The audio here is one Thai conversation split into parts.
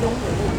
Đúng!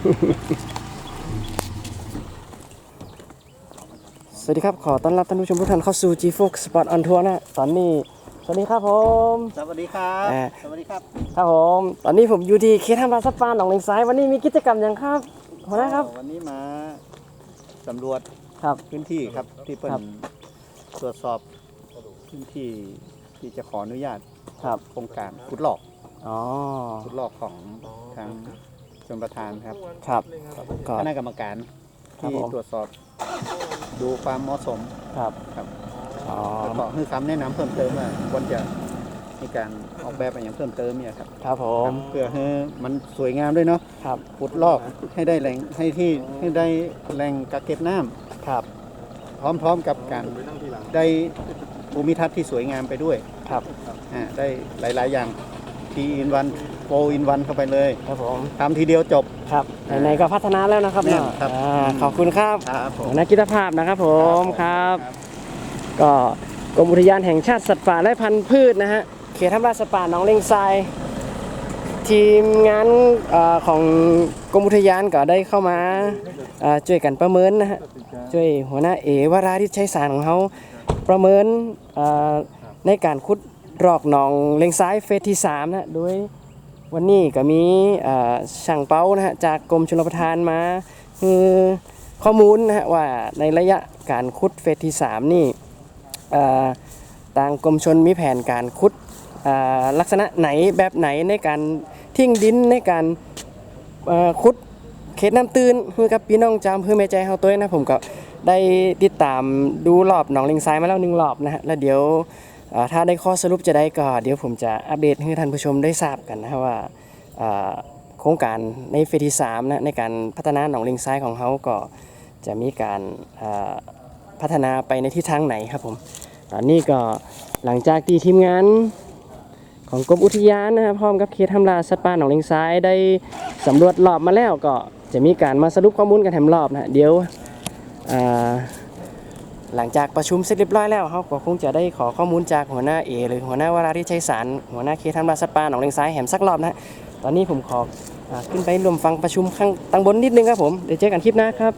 สวัสดีครับ ขอต้อนรับท่านผู้ชมทุกท่านเข้าสู่ G Fox Spot on Tour นะ ตอนนี้ สวัสดีครับผม สวัสดีครับเอ่อสวัสดีครับครับผม ตอนนี้ผมอยู่ที่เคทามราสปานหนองเลงซ้าย วันนี้มีกิจกรรมอย่างครับหัวหน้าครับ วันนี้มาสำรวจครับ พื้นที่ครับที่เปิดครับ ตรวจสอบพื้นที่ที่จะขออนุญาตครับ โครงการขุดหลอกอ๋อขุดหลอกของทาง ชนประธานครับครับก็ คณะกรรมการครับที่ผม ตรวจสอบ ดูความเหมาะสมครับครับอ๋อแล้วก็ให้คำแนะนำเพิ่มเติมว่าควรจะมีการออกแบบอะไรอย่างเพิ่มเติมเนี่ยครับครับผมเพื่อให้มันสวยงามด้วยเนาะครับขุดลอกให้ได้แหล่งให้ที่ให้ได้แหล่งกักเก็บน้ำครับพร้อมๆกับการได้ภูมิทัศน์ที่สวยงามไปด้วยครับอ่าได้หลาย ๆ อย่าง ทีอินวันโฟอินวันเข้าไปเลยครับผมทำทีเดียวจบ ครับไหนๆก็พัฒนาแล้วนะครับแน่เนาะครับอ่าขอบคุณครับครับผมหัวหน้ากิจภาพนะครับผมครับ ก็กรมอุทยานแห่งชาติสัตว์ป่าและพันธุ์พืชนะฮะเขตทำราชสัตว์ป่าหนองเลงทราย ทีมงานเอ่อของกรมอุทยานก็ได้เข้ามาเอ่อช่วยกันประเมินนะฮะช่วยหัวหน้าเอวราที่ใช้สารของเขาประเมินเอ่อในการขุด รอกหนองเลงซ้ายเฟสที่3นะโดยวันนี้ก็มีช่างเป้านะฮะจากกรมชลประทานมาคือข้อมูลนะฮะว่าในระยะการขุดเฟสที่ 3 นี่เอ่อทางกรมชนมีแผนการขุดลักษณะไหนแบบไหนในการทิ้งดินในการขุดเขตน้ำตื้นคือกับพี่น้องจามเพื่อแม่ใจเฮาตัวนะผมก็ได้ติดตามดูรอบหนองลิงซ้ายมาแล้วหนึ่งรอบนะฮะแล้วเดี๋ยว ถ้าได้ข้อสรุปจะได้ก็เดี๋ยวผมจะอัปเดตให้ท่านผู้ชมได้ทราบกันนะว่าโครงการในเฟสที่3นะในการพัฒนาหนองลิงซ้ายของเขาก็จะมีการพัฒนาไปในทิศทางไหนครับผมตอนนี้ก็หลังจากที่ทีมงานของกรมอุทยานนะครับพร้อมกับเขตทำลาสัตว์ป่าหนองเลงซ้ายได้สำรวจรอบมาแล้วก็จะมีการมาสรุปข้อมูลกันแถมรอบนะเดี๋ยว หลังจากประชุมเสร็จเรียบร้อยแล้วเขาก็คงจะได้ขอข้อมูลจากหัวหน้าเอหรือหัวหน้าวราที่ชัยสารหัวหน้าเขตทำราสปาหนองเลงซ้ายแหมสักรอบนะฮะตอนนี้ผมขออขึ้นไปรวมฟังประชุมข้างตั้งบนนิดนึงครับผมเดี๋ยวเจอกันคลิปหน้าครับ